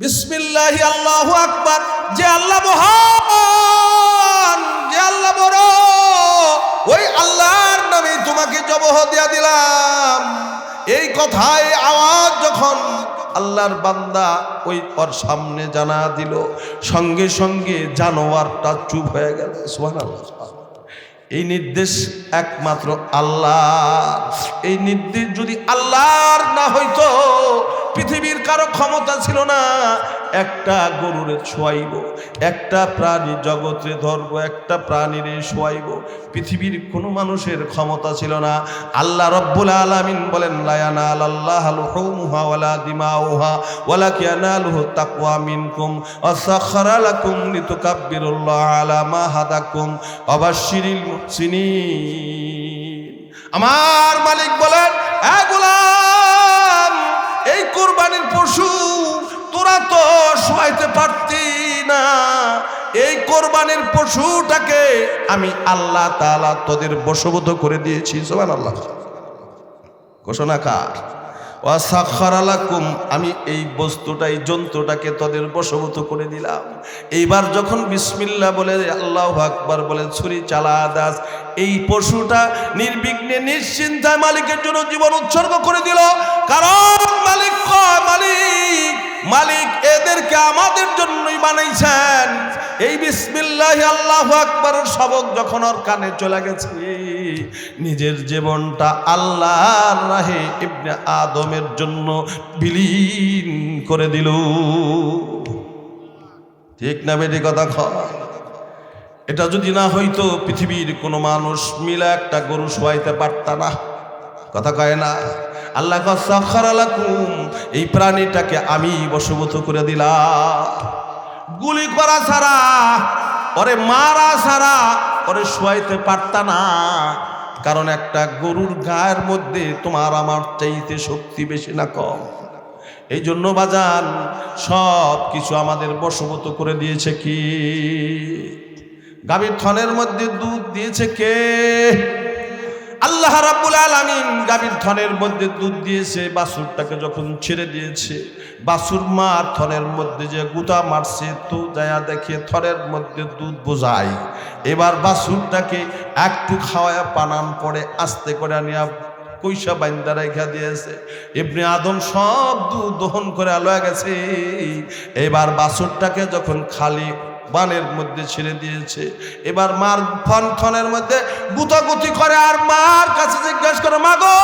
বিসমিল্লাহ আল্লাহ আকবার। যে আল্লাহ মহান, যে আল্লাহ বড়, ওই আল্লাহর নামে তোমাকে জবহ দিয়া দিলাম। এই কথায় আওয়াজ যখন আল্লাহর বান্দা ওই ওর সামনে জানা দিল, সঙ্গে সঙ্গে জানোয়ারটা চুপ হয়ে গেল। সুবহানাল্লাহ এই নির্দেশ একমাত্র আল্লাহ। এই নির্দেশ যদি আল্লাহর না হইতো পৃথিবীর কারও ক্ষমতা ছিল না। একটা গরুরে ছোয়াইব একটা প্রাণী জগতে ধরবো, একটা প্রাণীরে শোয়াইব। পৃথিবীর কোনো মানুষের ক্ষমতা ছিল না। আল্লাহ রব্বুল আলামিন বলেন লায়ানা আল্লাহ লুহুমুহা ওয়ালা দিমাউহা ওয়ালা কিয়ানালুহু তাকওয়া মিনকুম ওয়াসাখারা লাকুম লিতুকাব্বিরুল্লাহ আলা মা হাদাকুম ওয়াবাশশিরিল মুহসিনিন। আমার মালিক বলেন তো শোয়াইতে পারতি না। এই কোরবানির পশুটাকে আমি আল্লাহ তাআলা তোদের বশবত করে দিয়েছি, সুবহানাল্লাহ। ঘোষণা কার? আমি এই বস্তুটা, এই যন্ত্রটাকে তোদের বশবত করে দিলাম। এইবার যখন বিসমিল্লা বলে, আল্লাহ আকবার বলে, ছুরি চালা দাস, এই পশুটা নির্বিঘ্নে নিশ্চিন্তায় মালিকের জন্য জীবন উৎসর্গ করে দিল। কারণ মালিক মালিক মালিক এদেরকে আমাদের জন্যই বানাইছেন। এই বিসমিল্লাহ আল্লাহ আকবরের শবক যখন ওর কানে চলে গেছে, নিজের জীবনটা আল্লাহর রাহে ইবনে আদমের জন্য বিলীন করে দিল। ঠিক না বেটি কথা কয় এটা যদি না হইতো, পৃথিবীর কোনো মানুষ মিলে একটা গরু শোয়াইতে পারত না। কথা কয় না। আল্লাহ সাক্ষারালাকুম এই প্রাণীটাকে আমি বশবত করে দিলাম। গুলি করা ছাড়া, ওরে মারা ছাড়া, ওরে শোয়াইতে পারত না। কারণ একটা গরুর গায়ের মধ্যে তোমার আমার চাইতে শক্তি বেশি না কম। এই জন্য বাজান সব কিছু আমাদের বশবত করে দিয়েছে কি? গাভীর থনের মধ্যে দুধ দিয়েছে কে? আল্লাহ রাব্বুল আলামিন গাভীর থনের মধ্যে দুধ দিয়েছে বাসুরটাকে যখন ছেড়ে দিয়েছে, বাছুর মার থনের মধ্যে যে গুতা মারছে, তো যায়া দেখে থনের মধ্যে দুধ বোঝায়। এবার বাসুরটাকে একটু খাওয়ায় পানান পরে আস্তে করে নিয়ে কইসা বাইন্দা রেখা দিয়েছে। এমনি আদম সব দুধ দহন করে আলোয়া গেছে। এবার বাসুরটাকে যখন খালি বানের মধ্যে ছেড়ে দিয়েছে। এবার মার ফন ফনের মধ্যে গুতাগুতি করে আর মার কাছে জিজ্ঞেস করে, মা গো,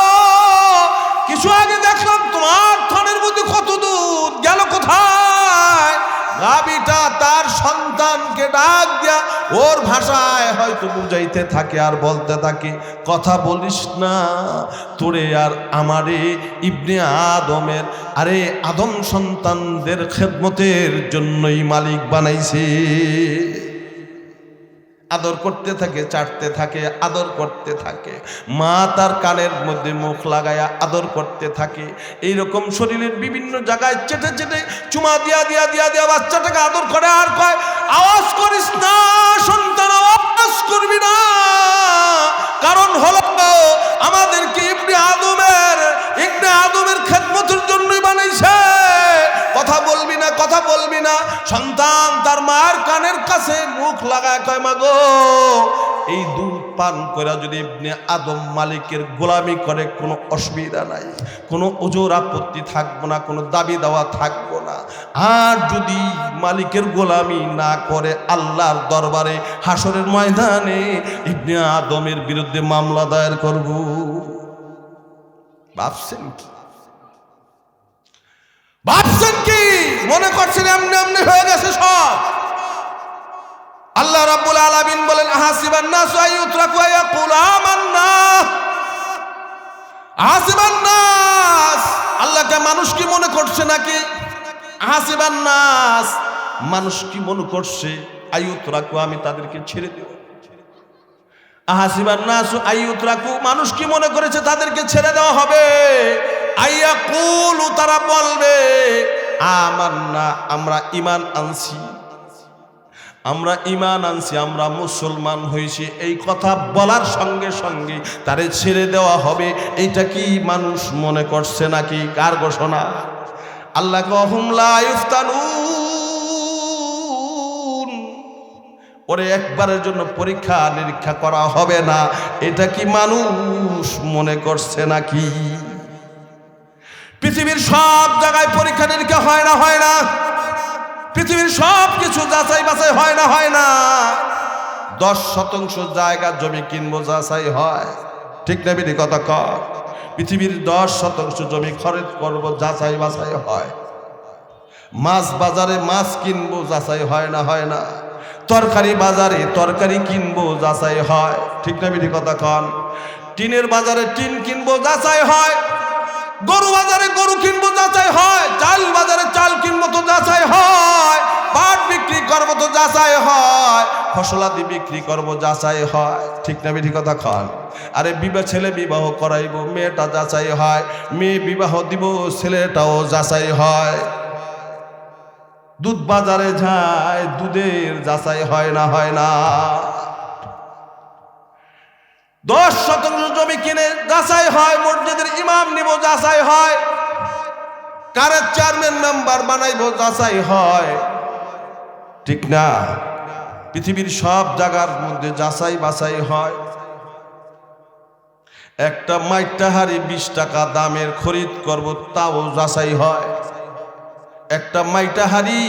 কিছু আগে দেখলাম তোমার থনের মধ্যে কত দুধ, গেল কোথায়? গাবিটা তার সন্তানকে ডাক দিয়া ওর ভাষায় হয়তো বুঝাইতে থাকে আর বলতে থাকে, কথা বলিস না, তোরে আর আমারে ইবনে আদমের, আরে আদম সন্তানদের খেদমতের জন্যই মালিক বানাইছে। আদর করতে থাকে, চাটতে থাকে, আদর করতে থাকে। মা তার কানের মধ্যে মুখ লাগায়া আদর করতে থাকে। এই রকম শরীরের বিভিন্ন জায়গায় চেটে চেটে চুমা দিয়া দিয়া দিয়া দিয়া বাচ্চাটাকে আদর করে আর কয়, আওয়াজ করিস না, সন্তান, আওয়াজ করবি না। কারণ হলো আমাদেরকে ইবনে আদমের ইবনে আদমের খেদমতের জন্যই বানাইছে। কথা বলবি না, কথা বলবি না। সন্তান মায়ের কানের কাছে মুখ লাগায় কয়, মাগো, এই দুধ পান করে যদি ইবনে আদম মালিকের গোলামি করে, কোনো অসুবিধা নাই। কোনো ওজোর আপত্তি থাকব না, কোনো দাবি দেওয়া থাকব না। আর যদি মালিকের গোলামি না করে, আল্লাহর দরবারে হাসরের ময়দানে ইবনে আদমের বিরুদ্ধে মামলা দায়ের করব। ভাবছেন কি? ভাবছেন মনে করছেন এমনি এমনি হয়ে গেছে সব। আল্লাহ রাব্বুল আলামিন বলেন, আহাসিবান নাস আইয়ুতরাকু আয়াকুল আমান্না। আহাসিবান নাস। আল্লাহকে মানুষ কি মনে করছে নাকি? আহাসিবান নাস। মানুষ কি মনে করছে আইয়ুতরাকু আমি তাদেরকে ছেড়ে দেব। আহাসিবান নাস আইয়ুতরাকু মানুষ কি মনে করেছে, তাদেরকে ছেড়ে দেওয়া হবে? আইয়া কুলু তারা বলবে আমান্না আমরা ইমান আনছি। আমরা ইমান আনছি, আমরা মুসলমান হয়েছি। এই কথা বলার সঙ্গে সঙ্গে তারে ছেড়ে দেওয়া হবে। এইটা কি মানুষ মনে করছে নাকি? কার ঘোষণা? আল্লাহ ওরে, একবারের জন্য পরীক্ষা, নিরীক্ষা করা হবে না। এটা কি মানুষ মনে করছে নাকি? পৃথিবীর সব জায়গায় পরীক্ষা নিরীক্ষা হয় না হয় না। পৃথিবীর সব কিছু যাচাই বাছাই হয় না হয় না। দশ শতাংশ জায়গা জমি কিনবো যাচাই হয়। ঠিক না বিধি কথা কর পৃথিবীর দশ শতাংশ জমি খরিদ করব যাচাই বাছাই হয়। মাছ বাজারে মাছ কিনবো যাচাই হয় না হয় না। তরকারি বাজারে তরকারি কিনবো যাচাই হয়। ঠিক না বিধি কথা কন টিনের বাজারে টিন কিনবো যাচাই হয়। গরু বাজারে গরু কিনবো, যাচাই হয়। চাল বাজারে চাল কিনবো, তো যাচাই হয়। পাট বিক্রি করব, তো যাচাই হয়। ফসলাদি বিক্রি করব, যাচাই হয়। ঠিক না বিধি কথা খান আরে বিবাহ ছেলে বিবাহ করাইবো, মেয়েটা যাচাই হয়। মেয়ে বিবাহ দিব, ছেলেটাও যাচাই হয়। দুধ বাজারে যায়, দুধের যাচাই হয় না হয় না। দশ শতাংশ জমি কিনে যাচাই হয়, মসজিদের ইমাম নিব যাচাই হয়, কারের চেয়ারম্যান মেম্বার বানাইব যাচাই হয়। ঠিক না? পৃথিবীর সব জায়গার মধ্যে যাচাই বাছাই হয়। একটা মাইটা হাড়ি বিশ টাকা দামের খরিদ করব, তাও যাচাই হয়। একটা মাইটা হাড়ি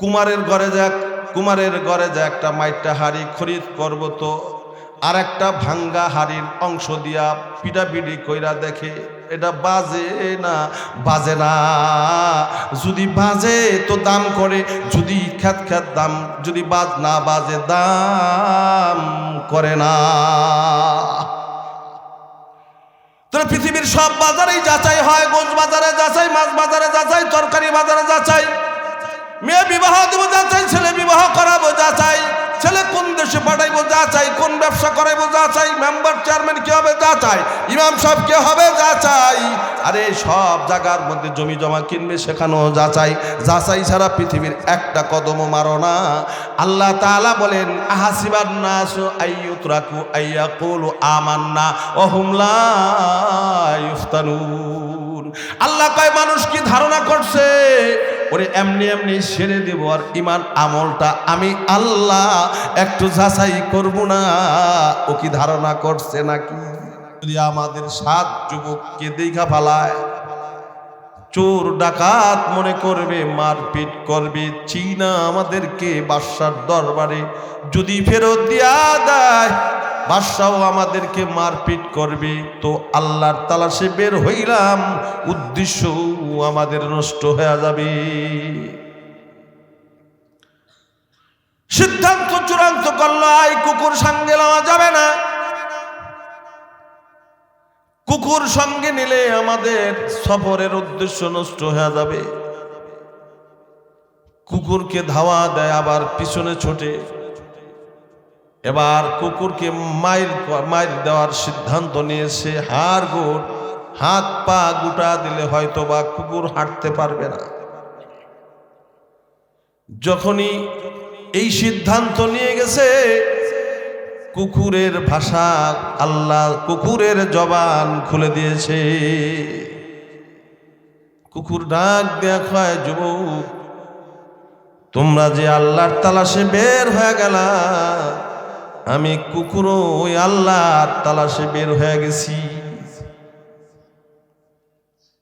কুমারের ঘরে যাক, কুমারের ঘরে যা একটা মাইটা হাড়ি খরিদ করব তো আর একটা ভাঙ্গা হাড়ির অংশ দিয়া পিটাপিটি কইরা দেখে, এটা বাজে না? বাজে না। যদি বাজে তো দাম করে, যদি খ্যাত খ্যাত দাম, যদি বাজ না বাজে দাম করে না। তাহলে পৃথিবীর সব বাজারেই যাচাই হয় গোজ বাজারে যাচাই, মাছ বাজারে যাচাই তরকারি বাজারে যাচাই। মেয়ে বিবাহ দেবো যাচাই ছেলে বিবাহ করাবো যাচাই ছেলে কোন দেশে পাঠাইবো, যা চাই। কোন ব্যবসা করাইবো, যা চাই। মেম্বার, চেয়ারম্যান কে হবে যাচাই ইমাম সাহেব কে হবে যাচাই আরে সব জায়গার মধ্যে জমি জমা কিনবে, সেখানেও যাচাই যাচাই ছাড়া পৃথিবীর একটা কদমও মারো না। আল্লাহ তাআলা বলেন, আহাসিবান নাসু আইয়ুতরাকু আইয়াকুলু আমান্না ওহুম লা ইফতানুন। আল্লাহ কয়, মানুষ কি ধারণা করছে ওরে এমনি এমনি সেরে দেব আর ইমান আমলটা আমি আল্লাহ একটু যাচাই করব না। ও কি ধারণা করছে নাকি? যদি আমাদের সাত যুবককে দেখা ফালায় চোর ডাকাত মনে করবে, মারপিট করবে, চীনা আমাদেরকে বাদশার দরবারে যদি ফেরত দিয়া দেয় বাদশাও আমাদেরকে মারপিট করবে। তো আল্লাহর তালাশে বের হইলাম, উদ্দেশ্য আমাদের নষ্ট হয়ে যাবে। সিদ্ধান্ত চূড়ান্ত করল আই কুকুর সঙ্গে নেওয়া যাবে না। কুকুর সঙ্গে নিলে আমাদের সফরের উদ্দেশ্য নষ্ট হয়ে যাবে। কুকুরকে ধাওয়া দেয়, আবার পিছনে ছোটে। এবার কুকুরকে মাইর মাইর দেওয়ার সিদ্ধান্ত নিয়েছে। হাড় গোট হাত পা গুটা দিলে হয়তো বা কুকুর হাঁটতে পারবে না। যখনই এই সিদ্ধান্ত নিয়ে গেছে, কুকুরের ভাষা আল্লাহ কুকুরের জবান খুলে দিয়েছে। কুকুর ডাক দেখায় যুবক, তোমরা যে আল্লাহর তালাশে বের হয়ে গেলা আমি কুকুর ওই আল্লাহর তালাশে বের হয়ে গেছি।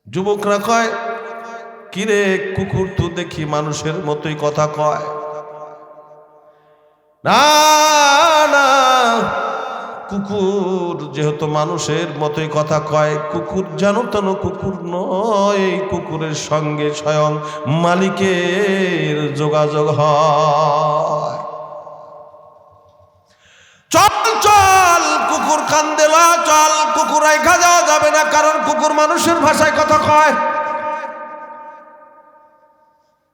যুবকরা কয় কিরে কুকুর তো দেখি মানুষের মতোই কথা কয়। না না, কুকুর যেহেতু মানুষের মতোই কথা কয়, কুকুর জানো তো না কুকুর নয়, কুকুরের সঙ্গে স্বয়ং মালিকের যোগাযোগ হয়। চল চল, কুকুর কান্দে না, চল কুকুর যাওয়া যাবে না, কারণ কুকুর মানুষের ভাষায় কথা কয়।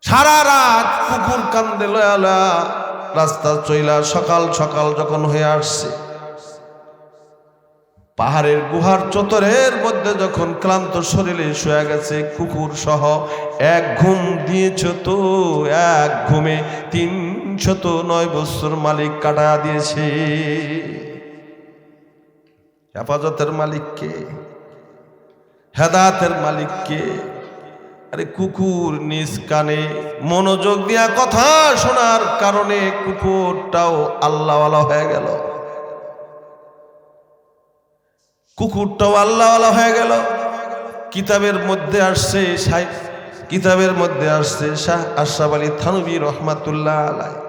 সারা রাত কুকুর কান্দে লয়ালা রাস্তা চইলা সকাল সকাল যখন হয়ে আসছে, পাহাড়ের গুহার চতরের মধ্যে যখন ক্লান্ত শরীরে শুয়ে গেছে, কুকুর সহ এক ঘুম দিয়েছ তো, এক ঘুমে তিনশত নয় বছর মালিক কাটা দিয়েছে। হেফাজতের মালিককে হেদাতের মালিককে, আরে কুকুর নিজ কানে মনোযোগ দিয়া কথা শোনার কারণে কুকুরটাও আল্লাহওয়ালা হয়ে গেল। কুকুরটাও আল্লাহওয়ালা হয়ে গেল। কিতাবের মধ্যে আসছে কিতাবের মধ্যে আসছে শাহ আশরাফ আলী থানবী রহমাতুল্লাহ আলাই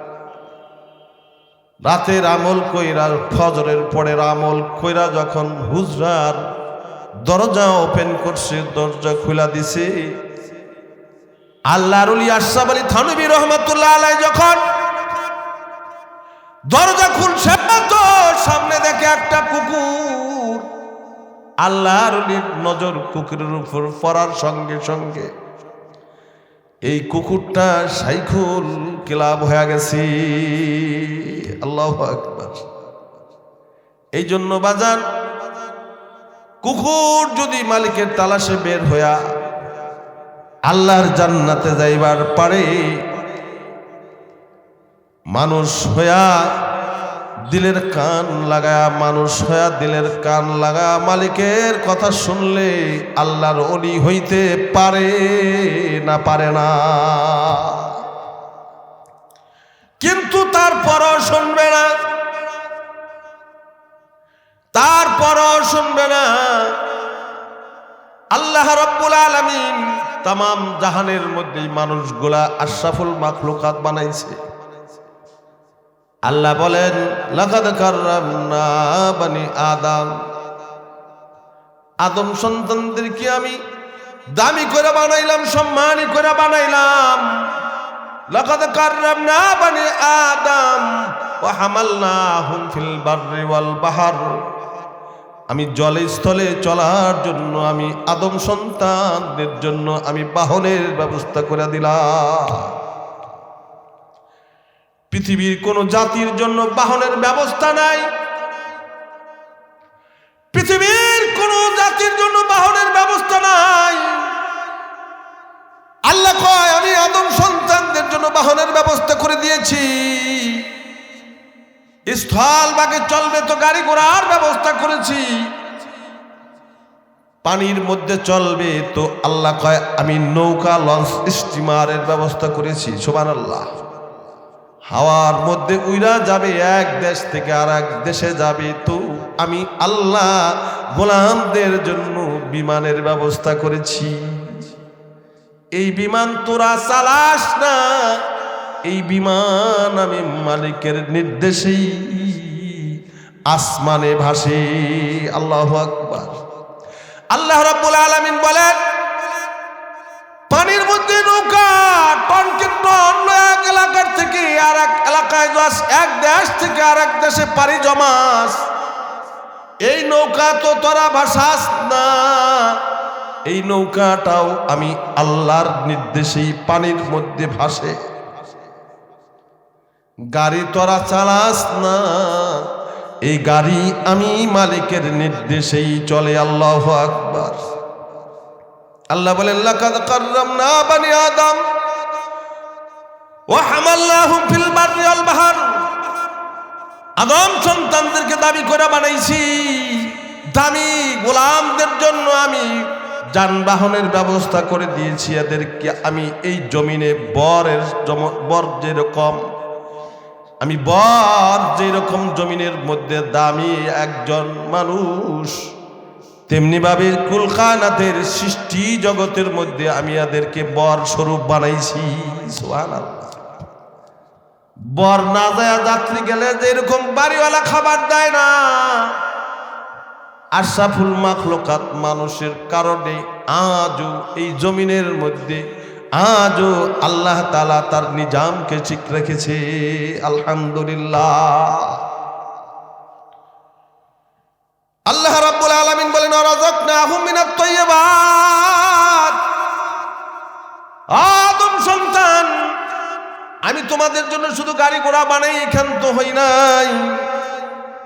রাতের আমল কইরা, ফজরের পরের আমল কইরা যখন হুজরার দরজা ওপেন করছে, দরজা খুলা দিছে, আল্লাহর উলি আশরাফ আলী থানবী রহমাতুল্লাহ আলাই যখন দরজা খুলছে তো সামনে দেখে একটা কুকুর, আল্লাহর নজর কুকুরের উপর পড়ার সঙ্গে সঙ্গে এই কুকুরটা সাইখুল ক্লাব হয়ে গেছে। আল্লাহ এই জন্য বাজান, কুকুর যদি মালিকের তালাশে বের হইয়া আল্লাহর জান্নাতে যাইবার পারে, মানুষ হইয়া দিলের কান লাগায়া মানুষ হয়া দিলের কান লাগা মালিকের কথা শুনলে আল্লাহর অলি হইতে পারে না পারে না। কিন্তু তারপরও শুনবে না। তারপরও শুনবে না। আল্লাহ রব্বুল আলমিন তাম জাহানের মধ্যেই মানুষগুলা আশরাফুল মাখলুকাত বানাইছে। আল্লাহ বলেন, লাকাদ কাররামনা বানি আদম। আদম সন্তানদেরকে আমি দামি করে বানাইলাম, সম্মানী করে বানাইলাম। লাকাদ কাররামনা বানি আদম, ওয়া হামালনাহুম ফিল বাররি ওয়াল বাহর। আমি জলে স্থলে চলার জন্য আমি আদম সন্তানদের জন্য আমি বাহনের ব্যবস্থা করে দিলাম। পৃথিবীর কোন জাতির জন্য বাহনের ব্যবস্থা নাই। পৃথিবীর কোন জাতির জন্য বাহনের ব্যবস্থা নাই। আল্লাহ কয়, আমি আদম সন্তানদের জন্য বাহনের ব্যবস্থা করে দিয়েছি। স্থল বাগে চলবে তো গাড়ি ঘোড়ার ব্যবস্থা করেছি। পানির মধ্যে চলবে তো আল্লাহ কয়, আমি নৌকা লঞ্চ স্টিমারের ব্যবস্থা করেছি। সোবান আল্লাহ হাওয়ার মধ্যে উইরা যাবে, এক দেশ থেকে আর এক দেশে যাবে তো আমি আল্লাহ গোলামদের জন্য বিমানের ব্যবস্থা করেছি। এই বিমান তোরা চালাস না, এই বিমান আমি মালিকের নির্দেশেই আসমানে ভাসে, আল্লাহ আকবার। আল্লাহ রাব্বুল আলামিন বলেন পানির মধ্যে নৌকা টনকে টন এক এলাকার থেকে আর এক এলাকায় এক দেশ থেকে আর এক দেশে পাড়ি জমাস। এই নৌকা তো তোরা ভাসাস না। এই নৌকাটাও আমি আল্লাহর নির্দেশেই পানির মধ্যে ভাসে। গাড়ি তোরা চালাস না। এই গাড়ি আমি মালিকের নির্দেশেই চলে, আল্লাহ আকবার। আল্লাহ বলেন, লাকাদ কাররামনা বানি আদম ওয়া হামালনাহুম ফিল বাররি ওয়াল বাহর। আদম সন্তানদেরকে দাবি করে বানাইছি, দামি গোলামদের জন্য আমি যানবাহনের ব্যবস্থা করে দিয়েছি, এদেরকে আমি এই জমিনে বরের বর যেরকম, আমি বর যেরকম জমিনের মধ্যে দামি একজন মানুষ তেমনিভাবে কুলকানাতের সৃষ্টি জগতের মধ্যে আমি এদেরকে বর স্বরূপ বানাইছি বর না যায় যাত্রী গেলে যেরকম বাড়িওয়ালা খাবার দেয় না। আশরাফুল মাখলুকাত মানুষের কারণে আজও এই জমিনের মধ্যে, আজও আল্লাহ তালা তার নিজামকে ঠিক রেখেছে, আলহামদুলিল্লাহ। আল্লাহ আদম সন্তান, আমি তোমাদের জন্য শুধু গাড়ি ঘোড়া বানাই এখান তো হই নাই।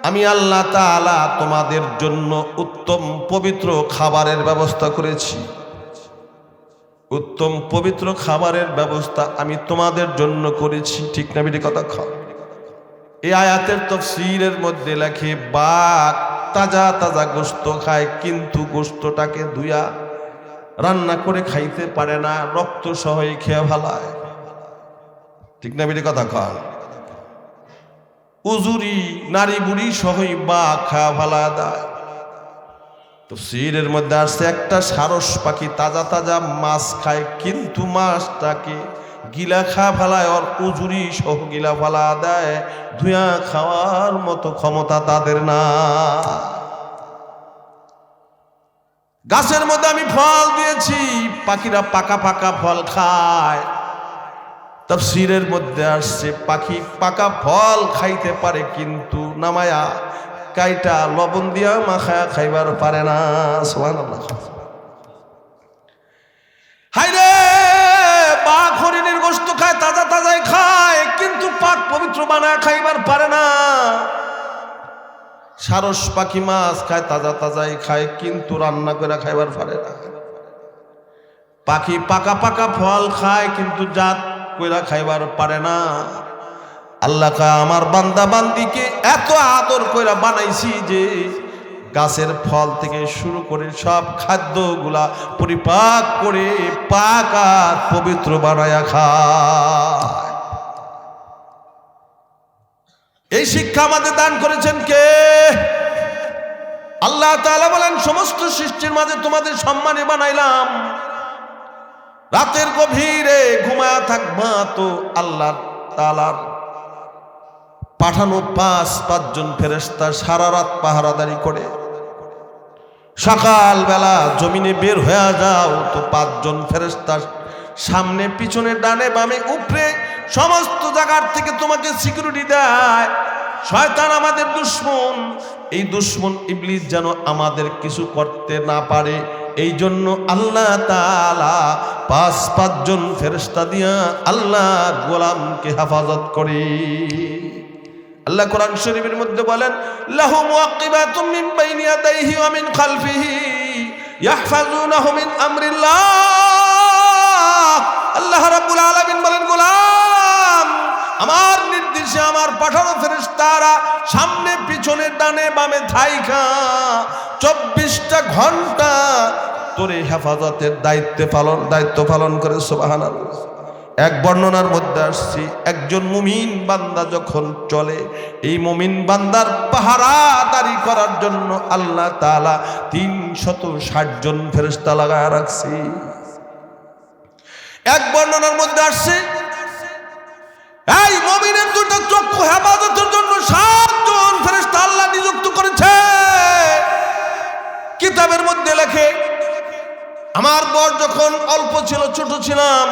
আমি আল্লাহ তাআলা তোমাদের জন্য উত্তম পবিত্র খাবারের ব্যবস্থা করেছি। উত্তম পবিত্র খাবারের ব্যবস্থা আমি তোমাদের জন্য করেছি। ঠিক না, বেটি, কথা খাও এই আয়াতের তফসিরের মধ্যে লেখে বাঘ তাজা তাজা গোস্ত খায়, কিন্তু গোস্তটাকে ধুয়া রান্না করে খাইতে পারে না, রক্ত সহই খেয়ে ভালায় ঠিক না বেটি কথা কন? উজুরি নারী বুড়ি সহই বা খা ভালা দেয়। তো সিরের মধ্যে আসছে একটা সারস পাখি, তাজা তাজা মাছ খায়, কিন্তু মাছটাকে গিলা খা ফেলায় ওর উজুরি সহ গিলা ফেলা দেয়। ধুয়া খাওয়ার মতো ক্ষমতা তাদের না গাছের মধ্যে আমি ফল দিয়েছি, পাখিরা পাকা পাকা ফল খায়। তফসিরের মধ্যে আসছে, পাখি পাকা ফল খাইতে পারে কিন্তু নামায়া কাইটা লবণ দিয়া মাখায়া খাইবার পারে না সোহান হাইরে পাক পবিত্র বানা খাইবার পারে না। সারস পাখি মাছ খায়, তাজা তাজাই খায়, কিন্তু রান্না করে খাইবার পারে না। পাখি পাকা পাকা ফল খায়, কিন্তু জাত কইরা খাইবার পারে না। আল্লাহ কা আমার বান্দা বান্দিকে এত আদর কইরা বানাইছি যে গাছের ফল থেকে শুরু করে সব খাদ্যগুলা পরিপাক করে পাক আর পবিত্র বানায়া খায়। এই শিক্ষা আমাদের দান করেছেন কে? আল্লাহ তাআলা বলেন, সমস্ত সৃষ্টির মাঝে তোমাদের সম্মানে বানাইলাম। রাতের গভীরে ঘুমায়া থাকবা তো আল্লাহ তালার পাঠানো পাঁচ পাঁচজন ফেরেস্তা সারা রাত পাহারাদারি করে। সকাল বেলা জমিনে বের হয়ে যাও তো পাঁচজন ফেরেস্তা সামনে, পিছনে, ডানে, বামে, উপরে সমস্ত জায়গার থেকে তোমাকে সিকিউরিটি দেয়। শয়তান আমাদের দুশ্মন। এই দুশ্মন ইবলিস যেন আমাদের কিছু করতে না পারে। এই জন্য আল্লাহ তালা পাঁচ পাঁচজন ফেরেস্তা দিয়া আল্লাহ গোলামকে হেফাজত করে। আল্লাহ কোরআন শরীফের মধ্যে বলেন লাহু মুআক্কিবাতুম মিন বাইনি ইয়াদাইহি ওয়া মিন খালফিহি ইয়াহফাজুনাহু মিন আমরিল্লাহ। আল্লাহ রাব্বুল আলামিন বলেন, গোলাম ফেরেশতারা সামনে পিছনে ডানে বামে থাইকা চব্বিশটা ঘণ্টা তোরে হেফাজতের দায়িত্বে পালন, দায়িত্ব পালন করে, সুবহানাল্লাহ। এক বর্ণনার মধ্যে আসছি, একজন মুমিন বান্দা যখন চলে, এই মুমিন বান্দার পাহারাদারি করার জন্য আল্লাহ তাআলা তিন শত ষাট জন ফেরেস্তা লাগায় রাখছি। এক বর্ণনার মধ্যে আসছে, এই মমিনের দুটো চক্ষু হেফাজতের জন্য সাতজন ফেরেস্তা আল্লাহ নিযুক্ত করেছে। কিতাবের মধ্যে লেখে, আমার বর যখন অল্প ছিল, ছোট ছিলাম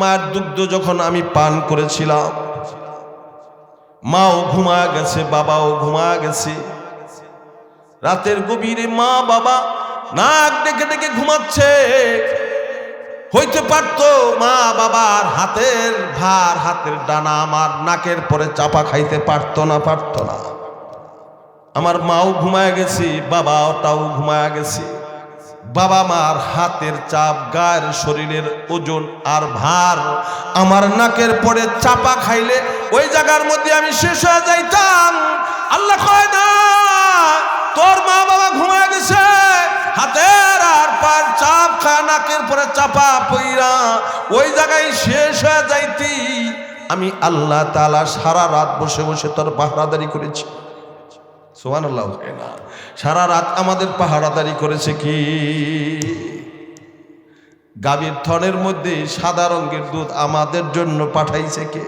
মার দুগ্ধ যখন আমি পান করেছিলাম, মাও ঘুমা গেছে, বাবাও ঘুমা গেছে। রাতের গভীরে মা বাবা নাক ডেকে ডেকে ঘুমাচ্ছে হইতে পারতো মা বাবার হাতের ভার, হাতের ডানা আমার নাকের পরে চাপা খাইতে পারতো না পারতো না। আমার মাও ঘুমায় গেছি বাবাটাও ঘুমায় গেছি। বাবা মার হাতের চাপ, গায়ের শরীরের ওজন আর ভার আমার নাকের পরে চাপা খাইলে ওই জায়গার মধ্যে আমি শেষ হয়ে যাইতাম। আল্লাহ কয় না, তোর মা বাবা ঘুমায় গেছে। হাতের আর পার চাপ খায় নাকের পরে চাপা পইরা ওই জায়গায় শেষ হয়ে যাইতি। আমি আল্লাহ তালা সারা রাত বসে বসে তোর পাহারাদারি করেছি। সোহান আল্লাহ সারা রাত আমাদের পাহারাদারি করেছে কি? গাভীর থনের মধ্যে সাদা রঙের দুধ আমাদের জন্য পাঠাইছে কে?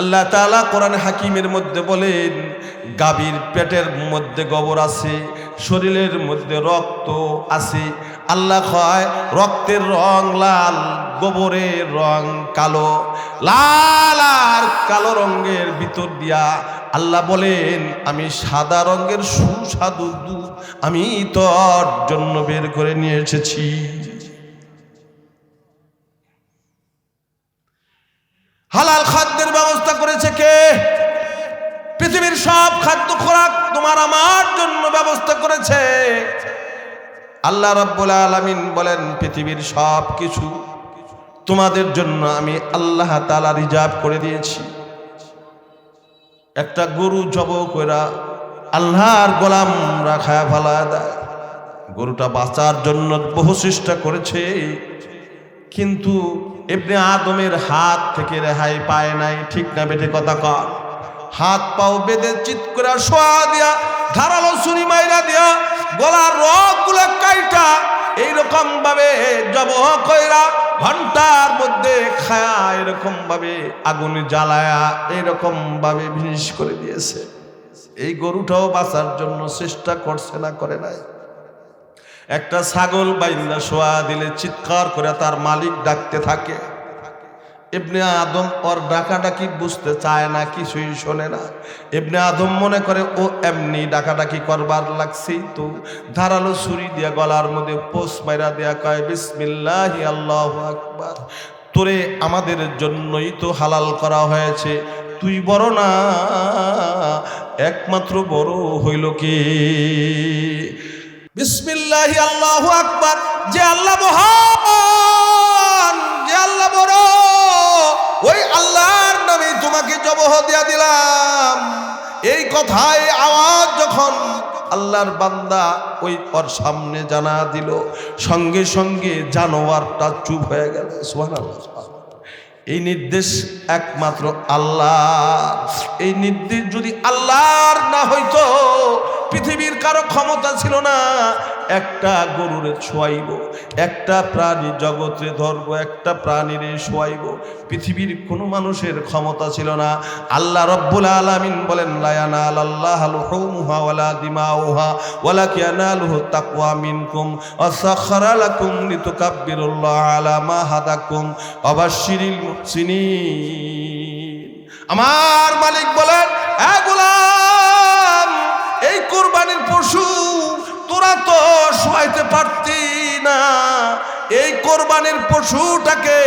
আল্লাহ তালা কোরআন হাকিমের মধ্যে বলেন, গাভীর পেটের মধ্যে গোবর আছে শরীরের মধ্যে রক্ত আছে। আল্লাহ কয়, রক্তের রং লাল, গোবরের রং কালো। লাল আর কালো রঙের ভিতর দিয়া আল্লাহ বলেন, আমি সাদা রঙের সুস্বাদু দুধ আমি তোর জন্য বের করে নিয়ে এসেছি। হালাল খাদ্যের ব্যবস্থা করেছে কে? পৃথিবীর সব খাদ্য খোরাক তোমার আমার জন্য ব্যবস্থা করেছে। আল্লাহ রাব্বুল আলামিন বলেন, পৃথিবীর সব কিছু তোমাদের জন্য আমি আল্লাহ তালা রিজার্ভ করে দিয়েছি। একটা গরু জব কইরা আল্লাহর গোলাম রাখা ফেলা দেয় গরুটা বাঁচার জন্য বহু চেষ্টা করেছে, কিন্তু এমনি আদমের হাত থেকে রেহাই পায় নাই, ঠিক না বেটে কথা কর হাত পাও বেঁধে চিত করে শোয়া দিয়া, ধারালো ছুরি মাইরা দিয়া, গলার রকগুলা কাইটা এইরকম ভাবে জব কইরা ঘণ্টার মধ্যে খায়া এরকম ভাবে আগুন জ্বালায়া এরকম ভাবে বিনিশ করে দিয়েছে। এই গরুটাও বাঁচার জন্য চেষ্টা করছে না, করে নাই। একটা ছাগল বাইন্দা শোয়া দিলে চিৎকার করে তার মালিক ডাকতে থাকে। এমনি আদম ওর ডাকাডাকি বুঝতে চায় না, কিছুই শোনে না। এমনি আদম মনে করে, ও এমনি ডাকাডাকি করবার লাগছি তো। ধারালো ছুরি দিয়া গলার মধ্যে পোষ মাইরা দেয়া কয়, বিসমিল্লাহ আল্লাহ আকবার। তোরে আমাদের জন্যই তো হালাল করা হয়েছে। তুই বড় না, একমাত্র বড় হইল কি? বিসমিল্লাহি আল্লাহু আকবার। যে আল্লাহ মহান আল্লাহর নামে তোমাকে জবহ দিয়া দিলাম। এই কথায় আওয়াজ যখন আল্লাহর বান্দা ওই ওর সামনে জানা দিল, সঙ্গে সঙ্গে জানোয়ারটা চুপ হয়ে গেল। সুবহানাল্লাহ এই নির্দেশ একমাত্র আল্লাহ। এই নির্দেশ যদি আল্লাহর না হইতো পৃথিবীর কারও ক্ষমতা ছিল না। একটা গরুরে ছোয়াইব একটা প্রাণী জগতে ধরব, একটা প্রাণীরে শোয়াইব। পৃথিবীর কোনো মানুষের ক্ষমতা ছিল না। আল্লাহ রব্বুল আলামিন বলেন লায়ানা আল্লাহ লুহুমুহা ওয়ালা দিমাউহা ওয়ালাকি ইয়ানালুহু তাকওয়া মিনকুম ওয়াসাখারা লাকুম লিতুকাব্বিরুল্লাহ আলা মা হাদাকুম, ওয়াবাশশিরিল মুহসিনিন। আমার মালিক বলেন এ তো শোয়াইতে পারতি না। এই কোরবানির পশুটাকে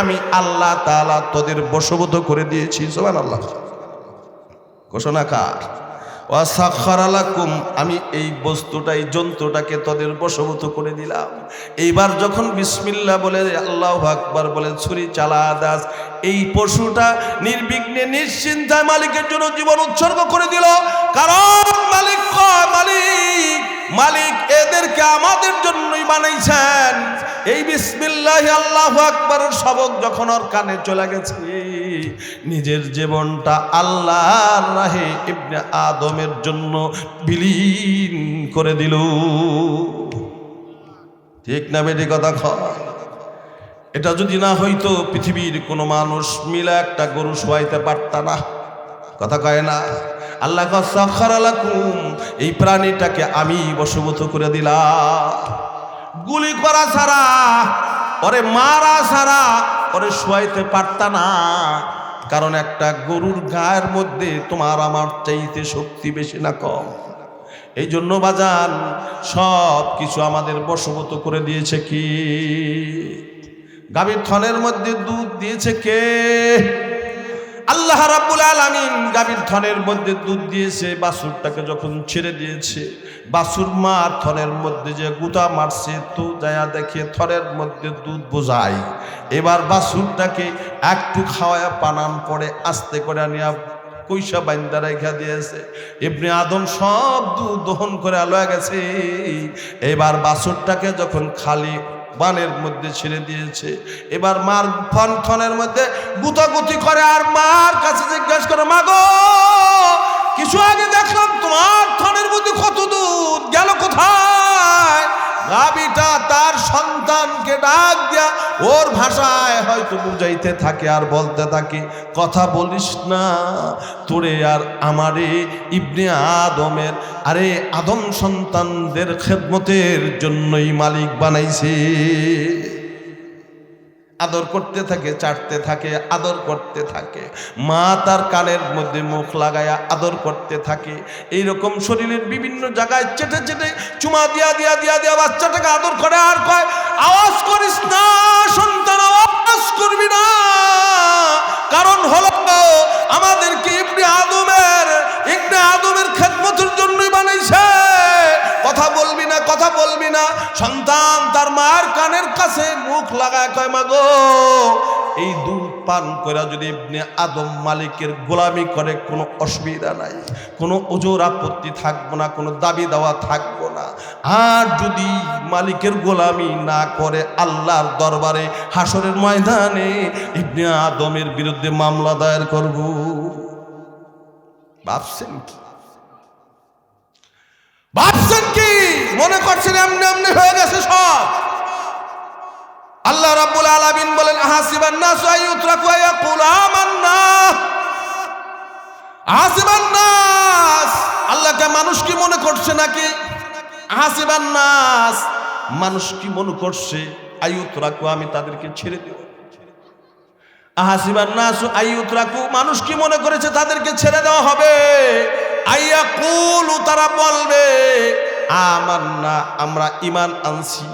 আমি আল্লাহ তাআলা তোদের বশবত করে দিয়েছি, সুবহানাল্লাহ। ঘোষণা কার? ওয়াসাখারালাকুম আমি এই বস্তুটা, এই যন্ত্রটাকে তোদের বশবত করে দিলাম। এইবার যখন বিসমিল্লা বলে আল্লাহ আকবার বলে, ছুরি চালা, দাস, এই পশুটা নির্বিঘ্নে নিশ্চিন্তায় মালিকের জন্য জীবন উৎসর্গ করে দিল। কারণ মালিক মালিক মালিক এদেরকে আমাদের জন্যই বানাইছেন। এই বিসমিল্লাহ আল্লাহ আকবরের সবক যখন ওর কানে চলে গেছে, নিজের জীবনটা আল্লাহর রাহে ইবনে আদমের জন্য বিলীন করে দিল। ঠিক না বেটি কথা খ এটা যদি না হইতো, পৃথিবীর কোনো মানুষ মিলে একটা গরু শোয়াইতে পারত না। কথা কয় না। আল্লাহ সাখার আলাকুম এই প্রাণীটাকে আমি বশবত করে দিলাম। গুলি করা ছাড়া ওরে মারা ছাড়া ওরে শোয়াইতে পারত না। কারণ একটা গরুর গায়ের মধ্যে তোমার আমার চাইতে শক্তি বেশি না কম। এই জন্য বাজান, সব কিছু আমাদের বশবত করে দিয়েছে কি? গাভীর থনের মধ্যে দুধ দিয়েছে কে? আল্লাহ রাব্বুল আলামিন গাভীর থনের মধ্যে দুধ দিয়েছে বাসুরটাকে যখন ছেড়ে দিয়েছে বাসুর মা থনের মধ্যে যে গুতা মারছে, তো যায়া দেখে থনের মধ্যে দুধ বোঝাই এবার বাসুরটাকে একটু খাওয়ায় পানান পড়ে আস্তে করে নিয়ে কইসা বাইন্দা রেখা দিয়েছে। এমনি আদম সব দুধ দহন করে আলোয়া গেছে। এবার বাছুরটাকে যখন খালি বানের মধ্যে ছেড়ে দিয়েছে। এবার মার ফন ফনের মধ্যে গুতাগুতি করে আর মার কাছে জিজ্ঞাসা করে মা গো কিছু আগে দেখলাম তোমার থনের মধ্যে কত দুধ, গেল কোথায়? গাবিটা তার সন্তানকে ডাক দিয়া ওর ভাষায় হয়তো বুঝাইতে থাকে আর বলতে থাকে, কথা বলিস না, তোরে আর আমারে ইবনে আদমের, আরে আদম সন্তানদের খেদমতের জন্যই মালিক বানাইছে। আদর করতে থাকে, চাটতে থাকে, আদর করতে থাকে। মা তার কানের মধ্যে মুখ লাগায়া আদর করতে থাকে। এইরকম শরীরের বিভিন্ন জায়গায় চেটে চেটে চুমা দিয়া দিয়া দিয়া দিয়া বাচ্চাটাকে আদর করে, আর কয়, আওয়াজ করিস না, সন্তান, আওয়াজ করবি না। কারণ হলো, আমাদেরকে এমনি আদমের কথা বলবি না? সন্তান তার মার কানের কাছে মুখ লাগায় কয়, মা এই দুধ পান করে যদি ইবনে আদম মালিকের গোলামি করে, কোনো অসুবিধা নাই, কোনো ওজোর আপত্তি থাকব না, কোনো দাবি দেওয়া থাকব না। আর যদি মালিকের গোলামি না করে আল্লাহর দরবারে, হাসরের ময়দানে ইবনে আদমের বিরুদ্ধে মামলা দায়ের করব? ভাবছেন কি? ভাবছেন মনে করছেন এমনি এমনি হয়ে গেছে সব। আল্লাহ রাব্বুল আলামিন বলেন, আহাসিবান নাস আইয়ুতরাকু আয়াকুল আমান্না। আহাসিবান নাস। আল্লাহকে মানুষ কি মনে করছে নাকি? আহাসিবান নাস। মানুষ কি মনে করছে? আইয়ুতরাকু আমি তাদেরকে ছেড়ে দেব। আহাসিবান নাস আইয়ুতরাকু মানুষ কি মনে করেছে তাদেরকে ছেড়ে দেওয়া হবে? আইয়াকুলু তারা বলবে। আমান্না, আমরা ইমান আনছি।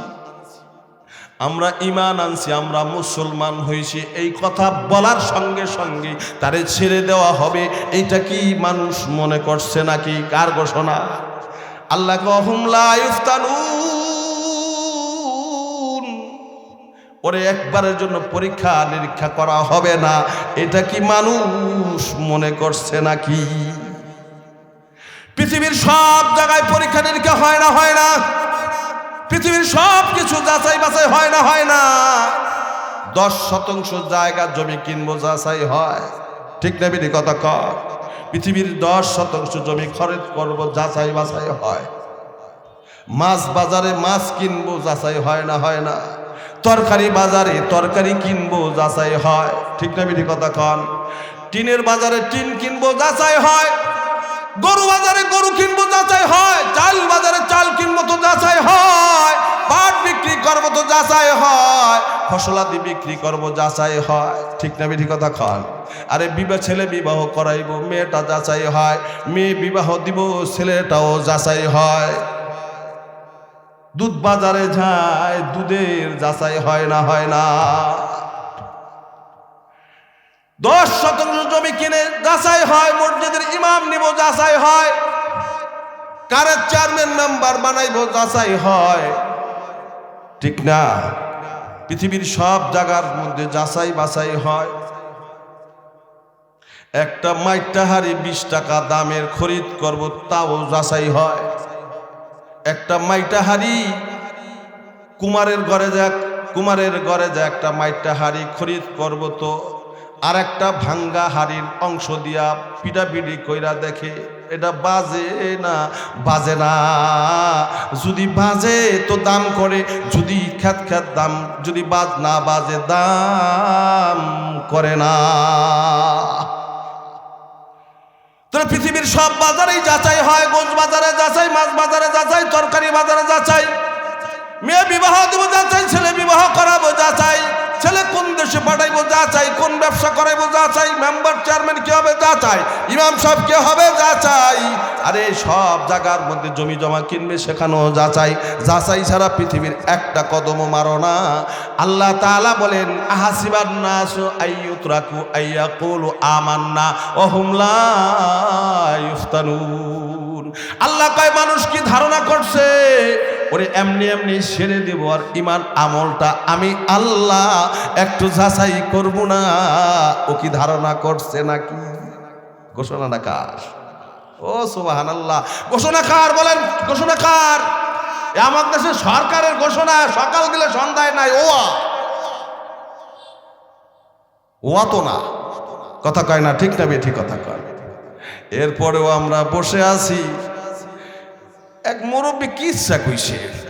আমরা ইমান আনছি, আমরা মুসলমান হয়েছি। এই কথা বলার সঙ্গে সঙ্গে তারে ছেড়ে দেওয়া হবে। এইটা কি মানুষ মনে করছে নাকি? কার ঘোষণা? আল্লাহ কহুমলা ওরে, একবারের জন্য পরীক্ষা নিরীক্ষা করা হবে না। এটা কি মানুষ মনে করছে নাকি? পৃথিবীর সব জায়গায় পরীক্ষা নিরীক্ষা হয় না হয় না। পৃথিবীর সব কিছু যাচাই বাছাই হয় না হয় না। দশ শতাংশ জায়গা জমি কিনবো যাচাই হয়। ঠিক না বিধি কথা কর। পৃথিবীর দশ শতাংশ জমি খরিদ করব যাচাই বাছাই হয়। মাছ বাজারে মাছ কিনবো যাচাই হয় না হয় না। তরকারি বাজারে তরকারি কিনবো যাচাই হয়। ঠিক না বিধি কথা কন টিনের বাজারে টিন কিনবো যাচাই হয়। গরু বাজারে গরু কিনবো যাচাই হয়, চাল বাজারে চাল কিনবো তো যাচাই হয় পাট বিক্রি করব তো যাচাই হয় ফসলাদি বিক্রি করব যাচাই হয়। ঠিক না বিধি কথা খান আরে বিবাহ, ছেলে বিবাহ করাইবো, মেয়েটা যাচাই হয়, মেয়ে বিবাহ দিব, ছেলেটাও যাচাই হয়। দুধ বাজারে যায়, দুধের যাচাই হয় না হয় না। দশ শতাংশ জমি কিনে যাচাই হয়, মসজিদের ইমাম নিব, যাচাই হয়। কারের চেয়ারম্যান মেম্বার বানাইব, যাচাই হয়। ঠিক না? পৃথিবীর সব জায়গার মধ্যে যাচাই বাছাই হয়। একটা মাইটা হাড়ি বিশ টাকা দামের খরিদ করব, তাও যাচাই হয়। একটা মাইটা হাড়ি কুমারের ঘরে যাক কুমারের ঘরে যা একটা মাইটা হাড়ি খরিদ করব, তো আর একটা ভাঙ্গা হাড়ির অংশ দিয়া পিটাপিটি কইরা দেখে, এটা বাজে না? বাজে না। যদি বাজে তো দাম করে, যদি খ্যাত খ্যাত দাম, যদি বাজ, না বাজে দাম করে না। তাহলে পৃথিবীর সব বাজারেই যাচাই হয় গোজ বাজারে যাচাই, মাছ বাজারে যাচাই, তরকারি বাজারে যাচাই। মেয়ে বিবাহ দেবো, যাচাই, ছেলে বিবাহ করাবো, যাচাই। ছেলে কোন দেশে পাঠাইবো যাচাই কোন ব্যবসা করাইবো, যা চাই মেম্বার চেয়ারম্যান কে হবে যাচাই ইমাম সাহেব কে হবে যাচাই আরে সব জায়গার মধ্যে জমি জমা কিনবে, সেখানেও যাচাই যাচাই ছাড়া পৃথিবীর একটা কদমও মারো না। আল্লাহ তাআলা বলেন, আহাসিবান নাস আইয়ুতরাকু আইয়াকুলু আমান্না, ওহুম লা ইফতানুন আল্লাহ কয়, মানুষ কি ধারণা করছে? ওরে, এমনি এমনি সেরে দেব আর ইমান আমলটা আমি আল্লাহ একটু যাচাই করব না। ও কি ধারণা করছে নাকি? ঘোষণাটা কার? ও সুবাহান আল্লাহ ঘোষণা কার বলেন? ঘোষণা কার? আমার দেশে সরকারের ঘোষণা, সকাল দিলে সন্ধ্যায় নাই, ওয়া। ওয়া তো না। কথা কয় না, ঠিক না বেঠি কথা কয়। এরপরেও আমরা বসে আছি। এক মুরব্বী কি ইচ্ছা কইছে?